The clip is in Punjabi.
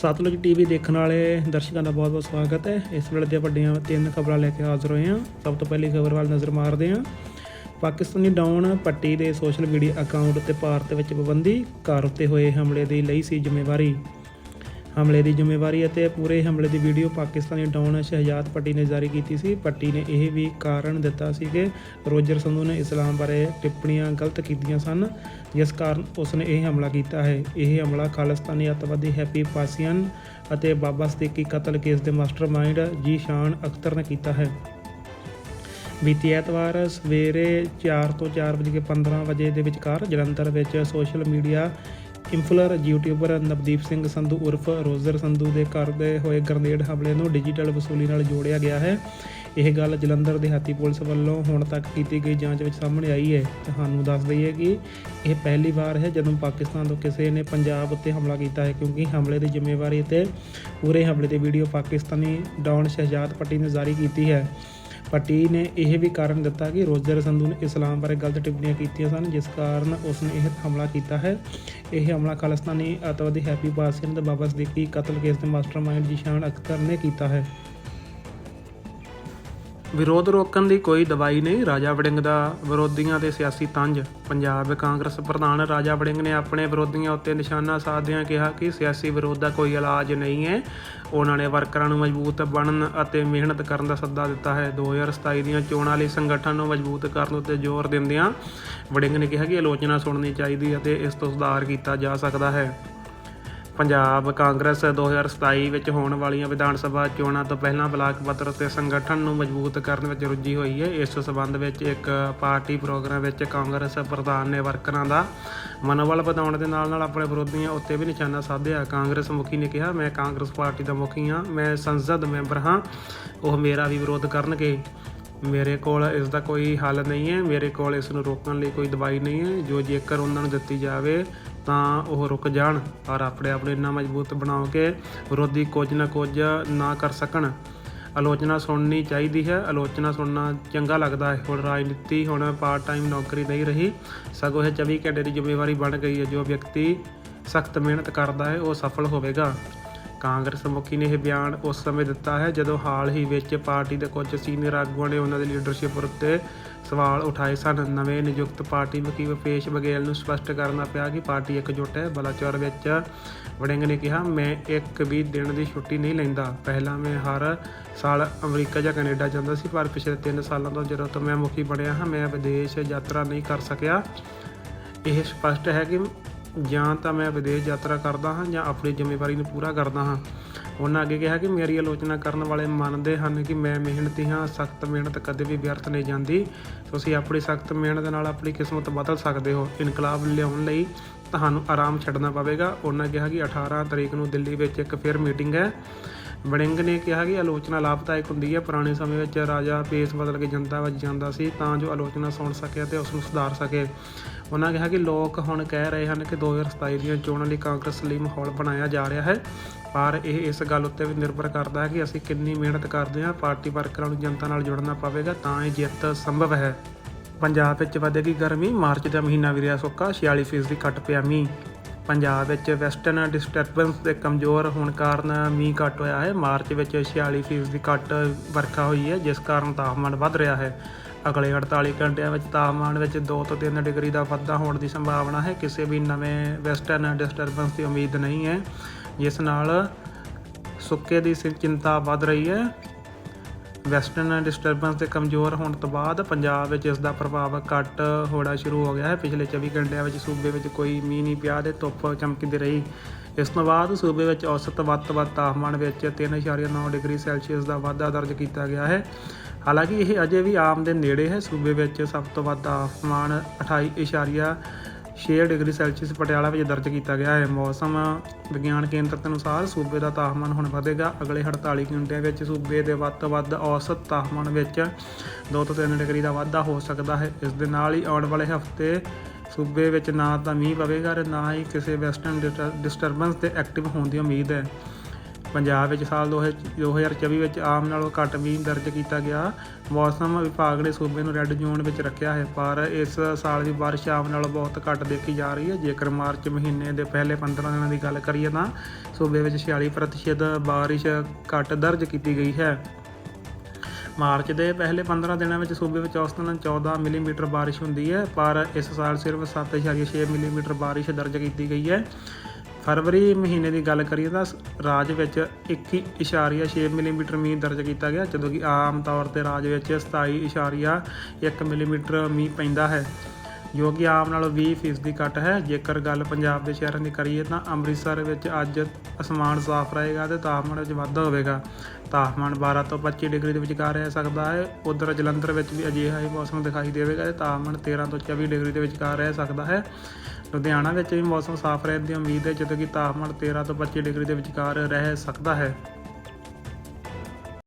ਸਤਲੁਜ ਟੀਵੀ ਦੇਖਣ ਵਾਲੇ ਦਰਸ਼ਕਾਂ ਦਾ ਬਹੁਤ-ਬਹੁਤ ਸਵਾਗਤ ਹੈ। ਇਸ ਵੇਲੇ ਦੀਆਂ ਵੱਡੀਆਂ ਤਿੰਨ ਖਬਰਾਂ ਲੈ ਕੇ ਹਾਜ਼ਰ ਹੋਏ ਹਾਂ। ਸਭ ਤੋਂ ਪਹਿਲੀ ਖਬਰ ਵੱਲ ਨਜ਼ਰ ਮਾਰਦੇ ਹਾਂ। ਪਾਕਿਸਤਾਨੀ ਡਾਊਨ ਪੱਟੀ ਦੇ ਸੋਸ਼ਲ ਮੀਡੀਆ ਅਕਾਊਂਟ ਤੇ ਭਾਰਤ ਵਿੱਚ ਪਾਬੰਦੀ ਘਰ ਉੱਤੇ ਹੋਏ ਹਮਲੇ ਦੀ ਲਈ ਸੀ ਜ਼ਿੰਮੇਵਾਰੀ। ਹਮਲੇ ਦੀ ਜ਼ਿੰਮੇਵਾਰੀ ਅਤੇ ਪੂਰੇ ਹਮਲੇ ਦੀ video Pakistani don Shahzad Bhatti ਨੇ ਜਾਰੀ ਕੀਤੀ ਸੀ। ਪੱਟੀ ਨੇ ਇਹ ਵੀ ਕਾਰਨ ਦਿੱਤਾ ਸੀ ਕਿ ਰੋਜਰ ਸੰਧੂ ਨੇ ਇਸਲਾਮ ਬਾਰੇ ਟਿੱਪਣੀਆਂ ਗਲਤ ਕੀਤੀਆਂ ਸਨ। ਜਿਸ ਕਾਰਨ ਉਸ ਨੇ ਇਹ ਹਮਲਾ ਕੀਤਾ ਹੈ। ਇਹ ਹਮਲਾ ਖਾਲਿਸਤਾਨੀ ਅੱਤਵਾਦੀ ਹੈਪੀ ਪਾਸੀਅਨ ਅਤੇ ਬਾਬਾ ਸਦੀਕੀ ਕਤਲ ਕੇਸ ਦੇ ਮਾਸਟਰਮਾਈਂਡ ਜੀ ਸ਼ਾਨ ਅਖਤਰ ਨੇ ਕੀਤਾ ਹੈ। ਬੀਤੀ ਐਤਵਾਰ ਸਵੇਰੇ 4 ਤੋਂ 4:15 ਵਜੇ ਦੇ ਵਿਚਕਾਰ ਜਲੰਧਰ ਵਿੱਚ social media influencer youtuber Navdeep Singh Sandhu ਉਰਫ ਰੋਜ਼ਰ ਸੰਧੂ ਦੇ ਘਰ ਦੇ ਹੋਏ ਗ੍ਰਨੇਡ ਹਮਲੇ ਨੂੰ ਡਿਜੀਟਲ ਵਸੂਲੀ ਨਾਲ ਜੋੜਿਆ ਗਿਆ ਹੈ। ਇਹ ਗੱਲ ਜਲੰਧਰ ਦਿਹਾਤੀ ਪੁਲਿਸ ਵੱਲੋਂ ਹੁਣ ਤੱਕ ਕੀਤੀ ਗਈ ਜਾਂਚ ਵਿੱਚ ਸਾਹਮਣੇ ਆਈ ਹੈ। ਤੁਹਾਨੂੰ ਦੱਸ ਦਈਏ ਕਿ ਇਹ ਪਹਿਲੀ ਵਾਰ ਹੈ ਜਦੋਂ ਪਾਕਿਸਤਾਨ ਤੋਂ ਕਿਸੇ ਨੇ ਪੰਜਾਬ ਉੱਤੇ ਹਮਲਾ ਕੀਤਾ ਹੈ, ਕਿਉਂਕਿ ਹਮਲੇ ਦੀ ਜ਼ਿੰਮੇਵਾਰੀ ਤੇ ਪੂਰੇ ਹਮਲੇ ਦੀ video Pakistani don Shahzad Bhatti ਨੇ ਜਾਰੀ ਕੀਤੀ ਹੈ। ਪੱਟੀ ਨੇ ਇਹ ਵੀ ਕਾਰਨ ਦਿੱਤਾ ਕਿ ਰੋਜ਼ਰ ਸੰਧੂ ਨੇ ਇਸਲਾਮ ਬਾਰੇ ਗਲਤ ਟਿੱਪਣੀਆਂ ਕੀਤੀਆਂ ਸਨ, ਜਿਸ ਕਾਰਨ ਉਸ ਨੇ ਇਹ ਹਮਲਾ ਕੀਤਾ ਹੈ। ਇਹ ਹਮਲਾ ਖਾਲਿਸਤਾਨੀ ਅੱਤਵਾਦੀ ਹੈਪੀ ਪਾਸੀਨ ਤੇ ਬਾਬਾ ਸਦੀਕੀ ਕਤਲ ਕੇਸ ਦੇ ਮਾਸਟਰਮਾਈਂਡ ਜਿਸ਼ਾਨ ਅਖਤਰ ਨੇ ਕੀਤਾ ਹੈ। ਵਿਰੋਧ ਰੋਕਣ ਦੀ ਕੋਈ ਦਵਾਈ ਨਹੀਂ। ਰਾਜਾ ਵੜਿੰਗ ਦਾ ਵਿਰੋਧੀਆਂ ਤੇ ਸਿਆਸੀ ਤੰਜ। ਪੰਜਾਬ ਕਾਂਗਰਸ ਪ੍ਰਧਾਨ ਰਾਜਾ ਵੜਿੰਗ ਨੇ ਆਪਣੇ ਵਿਰੋਧੀਆਂ ਉੱਤੇ ਨਿਸ਼ਾਨਾ ਸਾਧਦਿਆਂ ਕਿਹਾ ਕਿ ਸਿਆਸੀ ਵਿਰੋਧ ਦਾ ਕੋਈ ਇਲਾਜ ਨਹੀਂ ਹੈ। ਉਹਨਾਂ ਨੇ ਵਰਕਰਾਂ ਨੂੰ ਮਜ਼ਬੂਤ ਬਣਨ ਅਤੇ ਮਿਹਨਤ ਕਰਨ ਦਾ ਸੱਦਾ ਦਿੱਤਾ ਹੈ। 2027 ਦੀਆਂ ਚੋਣਾਂ ਲਈ ਸੰਗਠਨ ਨੂੰ ਮਜ਼ਬੂਤ ਕਰਨ ਉੱਤੇ ਜ਼ੋਰ ਦਿੰਦਿਆਂ ਵੜਿੰਗ ਨੇ ਕਿਹਾ ਕਿ ਆਲੋਚਨਾ ਸੁਣਨੀ ਚਾਹੀਦੀ ਅਤੇ ਇਸ ਤੋਂ ਸੁਧਾਰ ਕੀਤਾ ਜਾ ਸਕਦਾ ਹੈ। ਪੰਜਾਬ ਕਾਂਗਰਸ 2027 ਵਿੱਚ ਹੋਣ ਵਾਲੀਆਂ ਵਿਧਾਨ ਸਭਾ ਚੋਣਾਂ ਤੋਂ ਪਹਿਲਾਂ ਬਲਾਕ ਪੱਧਰ ਤੇ ਸੰਗਠਨ ਨੂੰ ਮਜ਼ਬੂਤ ਕਰਨ ਵਿੱਚ ਰੁੱਝੀ ਹੋਈ ਹੈ। ਇਸ ਸਬੰਧ ਵਿੱਚ ਇੱਕ ਪਾਰਟੀ ਪ੍ਰੋਗਰਾਮ ਵਿੱਚ ਕਾਂਗਰਸ ਪ੍ਰਧਾਨ ਨੇ ਵਰਕਰਾਂ ਦਾ ਮਨੋਬਲ ਵਧਾਉਣ ਦੇ ਨਾਲ ਨਾਲ ਆਪਣੇ ਵਿਰੋਧੀਆਂ ਉੱਤੇ ਵੀ ਨਿਸ਼ਾਨਾ ਸਾਧਿਆ। ਕਾਂਗਰਸ ਮੁਖੀ ਨੇ ਕਿਹਾ, ਮੈਂ ਕਾਂਗਰਸ ਪਾਰਟੀ ਦਾ ਮੁਖੀ ਹਾਂ, ਮੈਂ ਸੰਸਦ ਮੈਂਬਰ ਹਾਂ, ਉਹ ਮੇਰਾ ਵੀ ਵਿਰੋਧ ਕਰਨਗੇ। ਮੇਰੇ ਕੋਲ ਇਸ ਦਾ ਕੋਈ ਹੱਲ ਨਹੀਂ ਹੈ। ਮੇਰੇ ਕੋਲ ਇਸ ਨੂੰ ਰੋਕਣ ਲਈ ਕੋਈ ਦਵਾਈ ਨਹੀਂ ਹੈ। ਜੋ ਜੇਕਰ ਉਹਨਾਂ ਨੂੰ ਦਿੱਤੀ ਜਾਵੇ, ਤਾਂ ਉਹ ਰੁਕ ਜਾਣ ਔਰ ਆਪਣੇ ਆਪ ਨੂੰ ਇੰਨਾ ਮਜ਼ਬੂਤ ਬਣਾਓ ਕਿ ਵਿਰੋਧੀ ਕੁਝ ਨਾ ਕੁਝ ਨਾ ਕਰ ਸਕਣ। ਆਲੋਚਨਾ ਸੁਣਨੀ ਚਾਹੀਦੀ ਹੈ। ਆਲੋਚਨਾ ਸੁਣਨਾ ਚੰਗਾ ਲੱਗਦਾ ਹੈ। ਹੁਣ ਰਾਜਨੀਤੀ ਹੁਣ ਪਾਰਟ ਟਾਈਮ ਨੌਕਰੀ ਨਹੀਂ ਰਹੀ। ਸਗੋਂ ਇਹ 24 ਘੰਟੇ ਦੀ ਜ਼ਿੰਮੇਵਾਰੀ ਬਣ ਗਈ ਹੈ। ਜੋ ਵਿਅਕਤੀ ਸਖਤ ਮਿਹਨਤ ਕਰਦਾ ਹੈ, ਉਹ ਸਫਲ ਹੋਵੇਗਾ। ਕਾਂਗਰਸ ਮੁਖੀ ਨੇ ਇਹ ਬਿਆਨ ਉਸ ਸਮੇਂ ਦਿੱਤਾ ਹੈ ਜਦੋਂ ਹਾਲ ਹੀ ਵਿੱਚ ਪਾਰਟੀ ਦੇ ਕੁਝ ਸੀਨੀਅਰ ਆਗੂਆਂ ਨੇ ਉਹਨਾਂ ਦੀ ਲੀਡਰਸ਼ਿਪ ਉੱਤੇ ਸਵਾਲ ਉਠਾਏ ਸਨ। ਨਵੇਂ ਨਿਯੁਕਤ ਪਾਰਟੀ ਮੁਖੀ ਭੁਪੇਸ਼ ਬਘੇਲ ਨੂੰ ਸਪਸ਼ਟ ਕਰਨਾ ਪਿਆ ਕਿ ਪਾਰਟੀ ਇਕਜੁੱਟ ਹੈ। ਬਲਾਚੌਰ ਵਿੱਚ ਵੜਿੰਗ ਨੇ ਕਿਹਾ, ਮੈਂ ਇੱਕ ਵੀ ਦਿਨ ਦੀ ਛੁੱਟੀ ਨਹੀਂ ਲੈਂਦਾ। ਪਹਿਲਾਂ ਮੈਂ ਹਰ ਸਾਲ ਅਮਰੀਕਾ ਜਾਂ ਕੈਨੇਡਾ ਜਾਂਦਾ ਸੀ, ਪਰ ਪਿਛਲੇ 3 ਸਾਲਾਂ ਤੋਂ ਜਦੋਂ ਤੋਂ ਮੈਂ ਮੁਖੀ ਬਣਿਆ ਹਾਂ, ਮੈਂ ਵਿਦੇਸ਼ ਯਾਤਰਾ ਨਹੀਂ ਕਰ ਸਕਿਆ। ਇਹ ਸਪਸ਼ਟ ਹੈ ਕਿ ਜਾਂ ਤਾਂ ਮੈਂ ਵਿਦੇਸ਼ ਯਾਤਰਾ ਕਰਦਾ ਹਾਂ ਜਾਂ ਆਪਣੀ ਜ਼ਿੰਮੇਵਾਰੀ ਨੂੰ ਪੂਰਾ ਕਰਦਾ ਹਾਂ। ਉਹਨਾਂ ਅੱਗੇ ਕਿਹਾ ਕਿ ਮੇਰੀ ਆਲੋਚਨਾ ਕਰਨ ਵਾਲੇ ਮੰਨਦੇ ਹਨ ਕਿ ਮੈਂ ਮਿਹਨਤੀ ਹਾਂ ਸਖਤ ਮਿਹਨਤ ਕਦੇ ਵੀ ਵਿਅਰਥ ਨਹੀਂ ਜਾਂਦੀ। ਤੁਸੀਂ ਆਪਣੀ ਸਖਤ ਮਿਹਨਤ ਨਾਲ ਆਪਣੀ ਕਿਸਮਤ ਬਦਲ ਸਕਦੇ ਹੋ। ਇਨਕਲਾਬ ਲਿਆਉਣ ਲਈ ਤੁਹਾਨੂੰ ਆਰਾਮ ਛੱਡਣਾ ਪਵੇਗਾ। ਉਹਨਾਂ ਕਿਹਾ ਕਿ 18 ਤਰੀਕ ਨੂੰ ਦਿੱਲੀ ਵਿੱਚ ਇੱਕ ਫਿਰ ਮੀਟਿੰਗ ਹੈ। ਵੜਿੰਗ ਨੇ ਕਿਹਾ ਕਿ ਆਲੋਚਨਾ ਲਾਭਦਾਇਕ ਹੁੰਦੀ ਹੈ। ਪੁਰਾਣੇ ਸਮੇਂ ਵਿੱਚ ਰਾਜਾ ਪੇਸ ਬਦਲ ਕੇ ਜਨਤਾ ਵਿੱਚ ਜਾਂਦਾ ਸੀ ਤਾਂ ਜੋ ਆਲੋਚਨਾ ਸੁਣ ਸਕੇ ਅਤੇ ਉਸ ਨੂੰ ਸੁਧਾਰ ਸਕੇ। ਉਹਨਾਂ ਕਿਹਾ ਕਿ ਲੋਕ ਹੁਣ ਕਹਿ ਰਹੇ ਹਨ ਕਿ 2027 ਦੀਆਂ ਚੋਣਾਂ ਲਈ ਕਾਂਗਰਸ ਲਈ ਮਾਹੌਲ ਬਣਾਇਆ ਜਾ ਰਿਹਾ ਹੈ। ਪਰ ਇਹ ਇਸ ਗੱਲ ਉੱਤੇ ਵੀ ਨਿਰਭਰ ਕਰਦਾ ਹੈ ਕਿ ਅਸੀਂ ਕਿੰਨੀ ਮਿਹਨਤ ਕਰਦੇ ਹਾਂ। ਪਾਰਟੀ ਵਰਕਰਾਂ ਨੂੰ ਜਨਤਾ ਨਾਲ ਜੁੜਨਾ ਪਵੇਗਾ ਤਾਂ ਇਹ ਜਿੱਤ ਸੰਭਵ ਹੈ। ਪੰਜਾਬ ਵਿੱਚ ਵਧੇਗੀ ਗਰਮੀ। ਮਾਰਚ ਦਾ ਮਹੀਨਾ ਵੀ ਰਿਹਾ ਸੁੱਕਾ। 46% ਦੀ ਘਟ ਪਿਆ ਮੀਂਹ। ਪੰਜਾਬ ਵਿੱਚ ਵੈਸਟਰਨ ਡਿਸਟਰਬੈਂਸ ਦੇ ਕਮਜ਼ੋਰ ਹੋਣ ਕਾਰਨ ਮੀਂਹ ਘੱਟ ਹੋਇਆ ਹੈ। ਮਾਰਚ ਵਿੱਚ 46% ਦੀ ਘੱਟ ਵਰਖਾ ਹੋਈ ਹੈ, ਜਿਸ ਕਾਰਨ ਤਾਪਮਾਨ ਵੱਧ ਰਿਹਾ ਹੈ। ਅਗਲੇ 48 ਘੰਟਿਆਂ ਵਿੱਚ ਤਾਪਮਾਨ ਵਿੱਚ 2 ਤੋਂ 3 ਡਿਗਰੀ ਦਾ ਵਾਧਾ ਹੋਣ ਦੀ ਸੰਭਾਵਨਾ ਹੈ। ਕਿਸੇ ਵੀ ਨਵੇਂ ਵੈਸਟਰਨ ਡਿਸਟਰਬੈਂਸ ਦੀ ਉਮੀਦ ਨਹੀਂ ਹੈ। ਜਿਸ ਨਾਲ ਸੁੱਕੇ ਦੀ ਸਿ- ਚਿੰਤਾ ਵੱਧ ਰਹੀ ਹੈ। ਵੈਸਟਰਨ ਡਿਸਟਰਬੈਂਸ ਦੇ ਕਮਜ਼ੋਰ ਹੋਣ ਤੋਂ ਬਾਅਦ ਪੰਜਾਬ ਵਿੱਚ ਇਸ ਦਾ ਪ੍ਰਭਾਵ ਘੱਟ ਹੋਣਾ ਸ਼ੁਰੂ ਹੋ ਗਿਆ ਹੈ। ਪਿਛਲੇ 24 ਘੰਟਿਆਂ ਵਿੱਚ ਸੂਬੇ ਵਿੱਚ ਕੋਈ ਮੀਂਹ ਨਹੀਂ ਪਿਆ ਤੇ ਧੁੱਪ ਚਮਕਦੀ ਰਹੀ। ਇਸ ਤੋਂ ਬਾਅਦ ਸੂਬੇ ਵਿੱਚ ਔਸਤ ਵੱਧ ਤੋਂ ਵੱਧ ਤਾਪਮਾਨ ਵਿੱਚ 3.9 ਡਿਗਰੀ ਸੈਲਸੀਅਸ ਦਾ ਵਾਧਾ ਦਰਜ ਕੀਤਾ ਗਿਆ ਹੈ। ਹਾਲਾਂਕਿ ਇਹ ਅਜੇ ਵੀ ਆਮ ਦੇ ਨੇੜੇ ਹੈ। ਸੂਬੇ ਵਿੱਚ ਸਭ ਤੋਂ ਵੱਧ ਤਾਪਮਾਨ 28.6 ਡਿਗਰੀ ਸੈਲਸੀਅਸ ਪਟਿਆਲਾ ਵਿੱਚ ਦਰਜ ਕੀਤਾ ਗਿਆ ਹੈ। ਮੌਸਮ ਵਿਗਿਆਨ ਕੇਂਦਰ ਦੇ ਅਨੁਸਾਰ ਸੂਬੇ ਦਾ ਤਾਪਮਾਨ ਹੁਣ ਵਧੇਗਾ। ਅਗਲੇ 48 ਘੰਟਿਆਂ ਵਿੱਚ ਸੂਬੇ ਦੇ ਵੱਧ ਤੋਂ ਵੱਧ ਔਸਤ ਤਾਪਮਾਨ ਵਿੱਚ 2 ਤੋਂ 3 ਡਿਗਰੀ ਦਾ ਵਾਧਾ ਹੋ ਸਕਦਾ ਹੈ। ਇਸ ਦੇ ਨਾਲ ਹੀ ਆਉਣ ਵਾਲੇ ਹਫ਼ਤੇ ਸੂਬੇ ਵਿੱਚ ਨਾ ਤਾਂ ਮੀਂਹ ਪਵੇਗਾ ਤੇ ਨਾ ਹੀ ਕਿਸੇ ਵੈਸਟਰਨ ਡਿਸਟਰਬੈਂਸ ਦੇ ਐਕਟਿਵ ਹੋਣ ਦੀ ਉਮੀਦ ਹੈ। ਪੰਜਾਬ ਵਿੱਚ ਸਾਲ 2024 ਵਿੱਚ ਆਮ ਨਾਲੋਂ ਘੱਟ ਮੀਂਹ ਦਰਜ ਕੀਤਾ ਗਿਆ। ਮੌਸਮ ਵਿਭਾਗ ਨੇ ਸੂਬੇ ਨੂੰ ਰੈੱਡ ਜ਼ੋਨ ਵਿੱਚ ਰੱਖਿਆ ਹੈ, ਪਰ ਇਸ ਸਾਲ ਦੀ ਬਾਰਿਸ਼ ਆਮ ਨਾਲੋਂ ਬਹੁਤ ਘੱਟ ਦੇਖੀ ਜਾ ਰਹੀ ਹੈ। ਜੇਕਰ ਮਾਰਚ ਮਹੀਨੇ ਦੇ ਪਹਿਲੇ 15 ਦਿਨਾਂ ਦੀ ਗੱਲ ਕਰੀਏ ਤਾਂ ਸੂਬੇ ਵਿੱਚ 46% ਬਾਰਿਸ਼ ਘੱਟ ਦਰਜ ਕੀਤੀ ਗਈ ਹੈ। ਮਾਰਚ ਦੇ ਪਹਿਲੇ 15 ਦਿਨਾਂ ਵਿੱਚ ਸੂਬੇ ਵਿੱਚ ਔਸਤਨ 14 ਮਿਲੀਮੀਟਰ ਬਾਰਿਸ਼ ਹੁੰਦੀ ਹੈ, ਪਰ ਇਸ ਸਾਲ ਸਿਰਫ 7.6 ਮਿਲੀਮੀਟਰ ਬਾਰਿਸ਼ ਦਰਜ ਕੀਤੀ ਗਈ ਹੈ। ਫਰਵਰੀ ਮਹੀਨੇ ਦੀ ਗੱਲ ਕਰੀਏ ਤਾਂ ਸ- ਰਾਜ ਵਿੱਚ 21.6 ਮਿਲੀਮੀਟਰ ਮੀਂਹ ਦਰਜ ਕੀਤਾ ਗਿਆ, ਜਦੋਂ ਕਿ ਆਮ ਤੌਰ ਤੇ ਰਾਜ ਵਿੱਚ 27.1 ਮਿਲੀਮੀਟਰ ਮੀਂਹ ਪੈਂਦਾ ਹੈ, ਜੋ ਕਿ ਆਮ ਨਾਲੋਂ 20 ਫੀਸਦੀ ਘੱਟ ਹੈ। ਜੇਕਰ ਗੱਲ ਪੰਜਾਬ ਦੇ ਸ਼ਹਿਰਾਂ ਦੀ ਕਰੀਏ ਤਾਂ ਅੰਮ੍ਰਿਤਸਰ ਵਿੱਚ ਅੱਜ ਅਸਮਾਨ ਸਾਫ਼ ਰਹੇਗਾ ਤੇ ਤਾਪਮਾਨ ਵਿੱਚ ਵਾਧਾ ਹੋਵੇਗਾ। ਤਾਪਮਾਨ 12 ਤੋਂ 25 ਡਿਗਰੀ ਦੇ ਵਿਚਕਾਰ ਰਹਿ ਸਕਦਾ ਹੈ। ਉਧਰ ਜਲੰਧਰ ਵਿੱਚ ਵੀ ਅਜਿਹਾ ਹੀ ਮੌਸਮ ਦਿਖਾਈ ਦੇਵੇਗਾ ਤੇ ਤਾਪਮਾਨ 13 ਤੋਂ 24 ਡਿਗਰੀ ਦੇ ਵਿਚਕਾਰ ਰਹਿ ਸਕਦਾ ਹੈ। ਲੁਧਿਆਣਾ ਵਿੱਚ ਵੀ ਮੌਸਮ ਸਾਫ਼ ਰਹਿਣ ਦੀ ਉਮੀਦ ਹੈ, ਜਦੋਂ ਕਿ ਤਾਪਮਾਨ 13 ਤੋਂ 25 ਡਿਗਰੀ ਦੇ ਵਿਚਕਾਰ ਰਹਿ ਸਕਦਾ ਹੈ।